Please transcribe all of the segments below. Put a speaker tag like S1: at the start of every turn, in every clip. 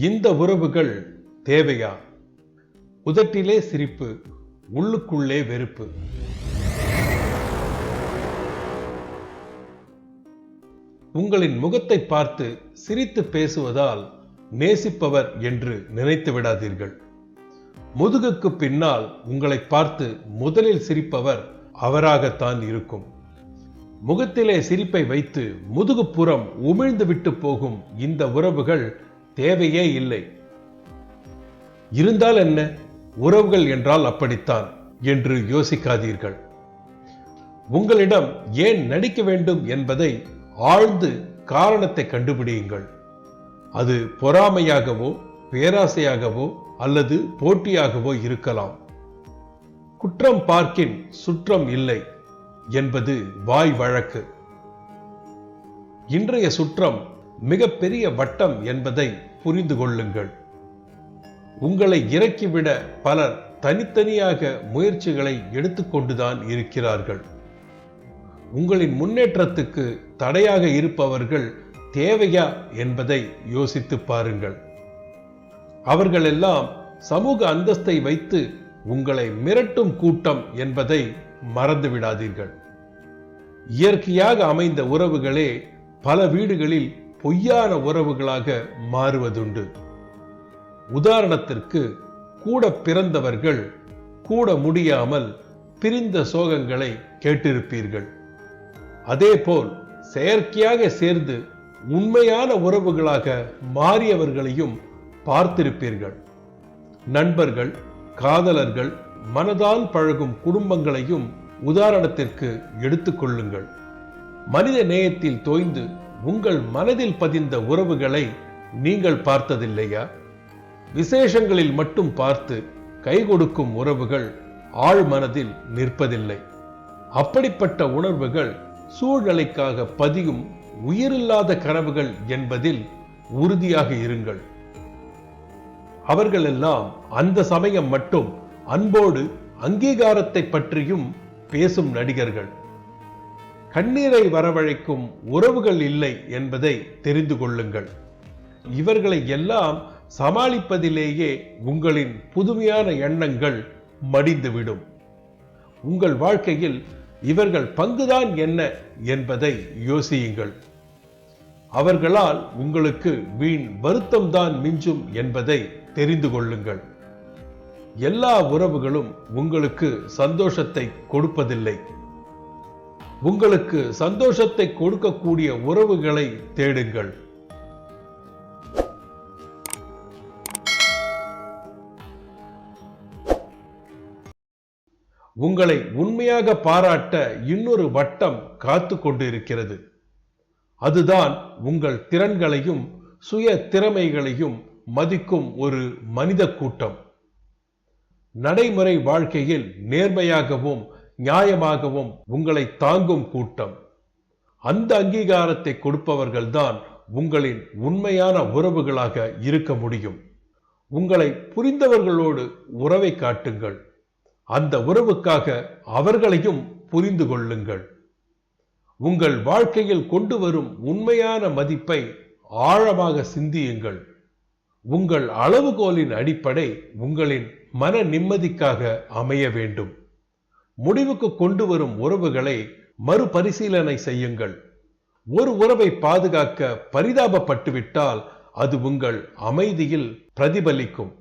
S1: இந்த உறவுகள் தேவையா? உதட்டிலே சிரிப்பு உள்ளுக்குள்ளே வெறுப்பு. உங்களின் முகத்தை பார்த்து சிரித்து பேசுவதால் நேசிப்பவர் என்று நினைத்து விடாதீர்கள். முதுகுக்கு பின்னால் உங்களை பார்த்து முதலில் சிரிப்பவர் அவராகத்தான் இருக்கும். முகத்திலே சிரிப்பை வைத்து முதுகுப்புறம் உமிழ்ந்து விட்டு போகும் இந்த உறவுகள் தேவையே இல்லை. இருந்தால் என்ன? உறவுகள் என்றால் அப்படித்தான் என்று யோசிக்காதீர்கள். உங்களிடம் ஏன் நடிக்க வேண்டும் என்பதை ஆழ்ந்து காரணத்தை கண்டுபிடியுங்கள். அது பொறாமையாகவோ பேராசையாகவோ அல்லது போட்டியாகவோ இருக்கலாம். குற்றம் பார்க்கின் சுற்றம் இல்லை என்பது வாய் வழக்கு. இன்றைய சுற்றம் மிகப்பெரிய வட்டம் என்பதை புரிந்து கொள்ளுங்கள். உங்களை இறக்கிவிட பலர் தனித்தனியாக முயற்சிகளை எடுத்துக்கொண்டுதான் இருக்கிறார்கள். உங்களின் முன்னேற்றத்துக்கு தடையாக இருப்பவர்கள் தேவையா என்பதை யோசித்து பாருங்கள். அவர்களெல்லாம் சமூக அந்தஸ்தை வைத்து உங்களை மிரட்டும் கூட்டம் என்பதை மறந்து விடாதீர்கள். இயற்கையாக அமைந்த உறவுகளே பல வீடுகளில் பொய்யான உறவுகளாக மாறுவதுண்டு. உதாரணத்திற்கு கூட பிறந்தவர்கள் கூட முடியாமல் பிரிந்த சோகங்களை கேட்டிருப்பீர்கள். அதேபோல் செயற்கையாக சேர்ந்து உண்மையான உறவுகளாக மாறியவர்களையும் பார்த்திருப்பீர்கள். நண்பர்கள் காதலர்கள் மனதால் பழகும் குடும்பங்களையும் உதாரணத்திற்கு எடுத்துக்கொள்ளுங்கள் மனித நேயத்தில் தோய்ந்து உங்கள் மனதில் பதிந்த உறவுகளை நீங்கள் பார்த்ததில்லையா? விசேஷங்களில் மட்டும் பார்த்து கை கொடுக்கும் உறவுகள் ஆழ் மனதில் நிற்பதில்லை. அப்படிப்பட்ட உணர்வுகள் சூழ்நிலைக்காக பதியும் உயிரில்லாத கனவுகள் என்பதில் உறுதியாக இருங்கள். அவர்களெல்லாம் அந்த சமயம் மட்டும் அன்போடு அங்கீகாரத்தை பற்றியும் பேசும் நடிகர்கள். கண்ணீரை வரவழைக்கும் உறவுகள் இல்லை என்பதை தெரிந்து கொள்ளுங்கள். இவர்களை எல்லாம் சமாளிப்பதிலேயே உங்களின் புதுமையான எண்ணங்கள் மடிந்துவிடும். உங்கள் வாழ்க்கையில் இவர்கள் பங்குதான் என்ன என்பதை யோசியுங்கள். அவர்களால் உங்களுக்கு வீண் வருத்தம்தான் மிஞ்சும் என்பதை தெரிந்து கொள்ளுங்கள். எல்லா உறவுகளும் உங்களுக்கு சந்தோஷத்தை கொடுப்பதில்லை. உங்களுக்கு சந்தோஷத்தை கொடுக்கக்கூடிய உறவுகளை தேடுங்கள். உங்களை உண்மையாக பாராட்ட இன்னொரு வட்டம் காத்து கொண்டிருக்கிறது. அதுதான் உங்கள் திறன்களையும் சுய திறமைகளையும் மதிக்கும் ஒரு மனித கூட்டம். நடைமுறை வாழ்க்கையில் நேர்மையாகவும் நியாயமாகவும் உங்களை தாங்கும் கூட்டம். அந்த அங்கீகாரத்தை கொடுப்பவர்கள்தான் உங்களின் உண்மையான உறவுகளாக இருக்க முடியும். உங்களை புரிந்தவர்களோடு உறவை காட்டுங்கள். அந்த உறவுக்காக அவர்களையும் புரிந்து கொள்ளுங்கள். உங்கள் வாழ்க்கையில் கொண்டு வரும் உண்மையான மதிப்பை ஆழமாக சிந்தியுங்கள். உங்கள் அளவுகோலின் அடிப்படை உங்களின் மன நிம்மதிக்காக அமைய வேண்டும். முடிவுக்கு கொண்டு வரும் உறவுகளை மறுபரிசீலனை செய்யுங்கள். ஒரு உறவை பாதுகாக்க பரிதாபப்பட்டுவிட்டால் அது உங்கள் அமைதியில் பிரதிபலிக்கும்.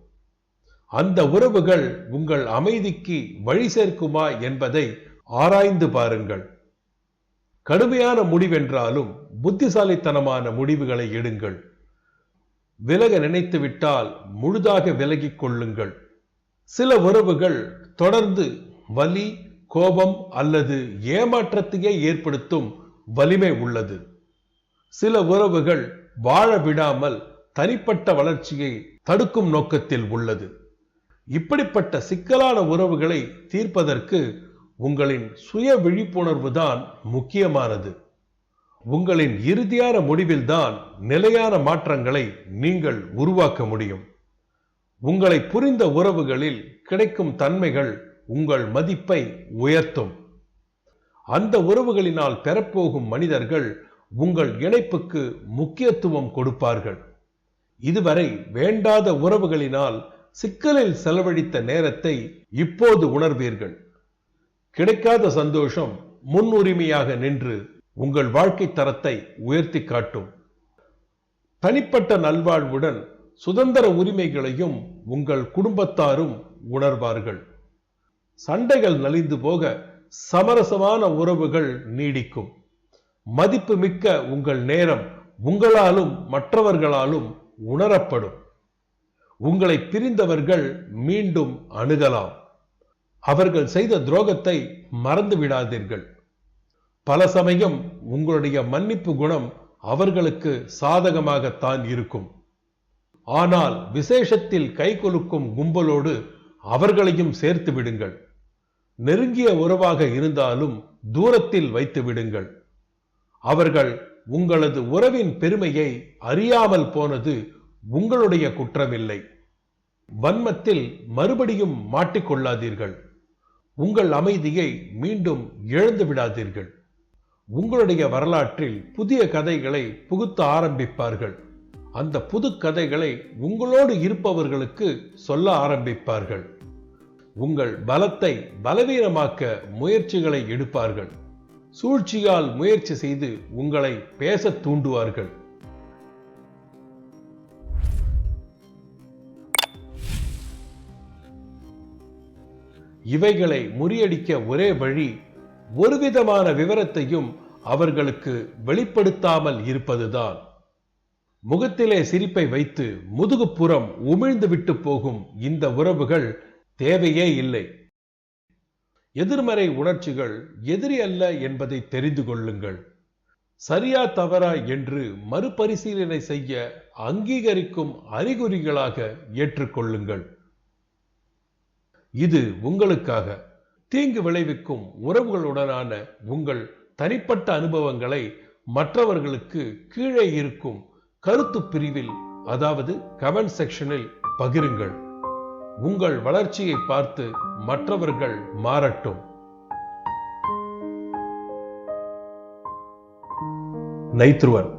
S1: அந்த உறவுகள் உங்கள் அமைதிக்கு வழி சேர்க்குமா என்பதை ஆராய்ந்து பாருங்கள். கடுமையான முடிவென்றாலும் புத்திசாலித்தனமான முடிவுகளை எடுங்கள். விலக நினைத்துவிட்டால் முழுதாக விலகிக் கொள்ளுங்கள். சில உறவுகள் தொடர்ந்து வலி கோபம் அல்லது ஏமாற்றத்தையே ஏற்படுத்தும் வலிமை உள்ளது. சில உறவுகள் வாழ விடாமல் தனிப்பட்ட வளர்ச்சியை தடுக்கும் நோக்கத்தில் உள்ளது. இப்படிப்பட்ட சிக்கலான உறவுகளை தீர்ப்பதற்கு உங்களின் சுய விழிப்புணர்வு தான் முக்கியமானது. உங்களின் இறுதியான முடிவில்தான் நிலையான மாற்றங்களை நீங்கள் உருவாக்க முடியும். உங்களை புரிந்த உறவுகளில் கிடைக்கும் தன்மைகள் உங்கள் மதிப்பை உயர்த்தும். அந்த உறவுகளினால் பெறப்போகும் மனிதர்கள் உங்கள் இணைப்புக்கு முக்கியத்துவம் கொடுப்பார்கள். இதுவரை வேண்டாத உறவுகளினால் சிக்கலில் செலவழித்த நேரத்தை இப்போது உணர்வீர்கள். கிடைக்காத சந்தோஷம் முன்னுரிமையாக நின்று உங்கள் வாழ்க்கை தரத்தை உயர்த்தி காட்டும். தனிப்பட்ட நல்வாழ்வுடன் சுதந்திர உரிமைகளையும் உங்கள் குடும்பத்தாரும் உணர்வார்கள். சண்டைகள் நலிந்து போக சமரசமான உறவுகள் நீடிக்கும். மதிப்பு மிக்க உங்கள் நேரம் உங்களாலும் மற்றவர்களாலும் உணரப்படும். உங்களை பிரிந்தவர்கள் மீண்டும் அணுகலாம். அவர்கள் செய்த துரோகத்தை மறந்து விடாதீர்கள். பல சமயம் உங்களுடைய மன்னிப்பு குணம் அவர்களுக்கு சாதகமாகத்தான் இருக்கும். ஆனால் விசேஷத்தில் கை கொலுக்கும் கும்பலோடு அவர்களையும் சேர்த்து விடுங்கள். நெருங்கிய உறவாக இருந்தாலும் தூரத்தில் வைத்து விடுங்கள். அவர்கள் உங்களது உறவின் பெருமையை அறியாமல் போனது உங்களுடைய குற்றமில்லை. வன்மத்தில் மறுபடியும் மாட்டிக்கொள்ளாதீர்கள் உங்கள் அமைதியை மீண்டும் இழந்து விடாதீர்கள். உங்களுடைய வரலாற்றில் புதிய கதைகளை புகுத்த ஆரம்பிப்பார்கள். அந்த புது கதைகளை உங்களோடு இருப்பவர்களுக்கு சொல்ல ஆரம்பிப்பார்கள். உங்கள் பலத்தை பலவீனமாக்க முயற்சிகளை எடுப்பார்கள். சூழ்ச்சியால் முயற்சி செய்து உங்களை பேசத் தூண்டுவார்கள். இவைகளை முறியடிக்க ஒரே வழி ஒருவிதமான விவரத்தையும் அவர்களுக்கு வெளிப்படுத்தாமல் இருப்பதுதான். முகத்திலே சிரிப்பை வைத்து முதுகுப்புறம் உமிழ்ந்து விட்டு போகும் இந்த உறவுகள் தேவையே இல்லை. எதிர்மறை உணர்ச்சிகள் எதிரி அல்ல என்பதை தெரிந்து கொள்ளுங்கள். சரியா தவறா என்று மறுபரிசீலனை செய்ய அங்கீகரிக்கும் அறிகுறிகளாக ஏற்றுக்கொள்ளுங்கள். இது உங்களுக்காக. தீங்கு விளைவிக்கும் உறவுகளுடனான உங்கள் தனிப்பட்ட அனுபவங்களை மற்றவர்களுக்கு கீழே இருக்கும் கருத்து பிரிவில் அதாவது கமெண்ட் செக்ஷனில் பகிருங்கள். உங்கள் வளர்ச்சியை பார்த்து மற்றவர்கள் மாறட்டும். நைத்ருவன்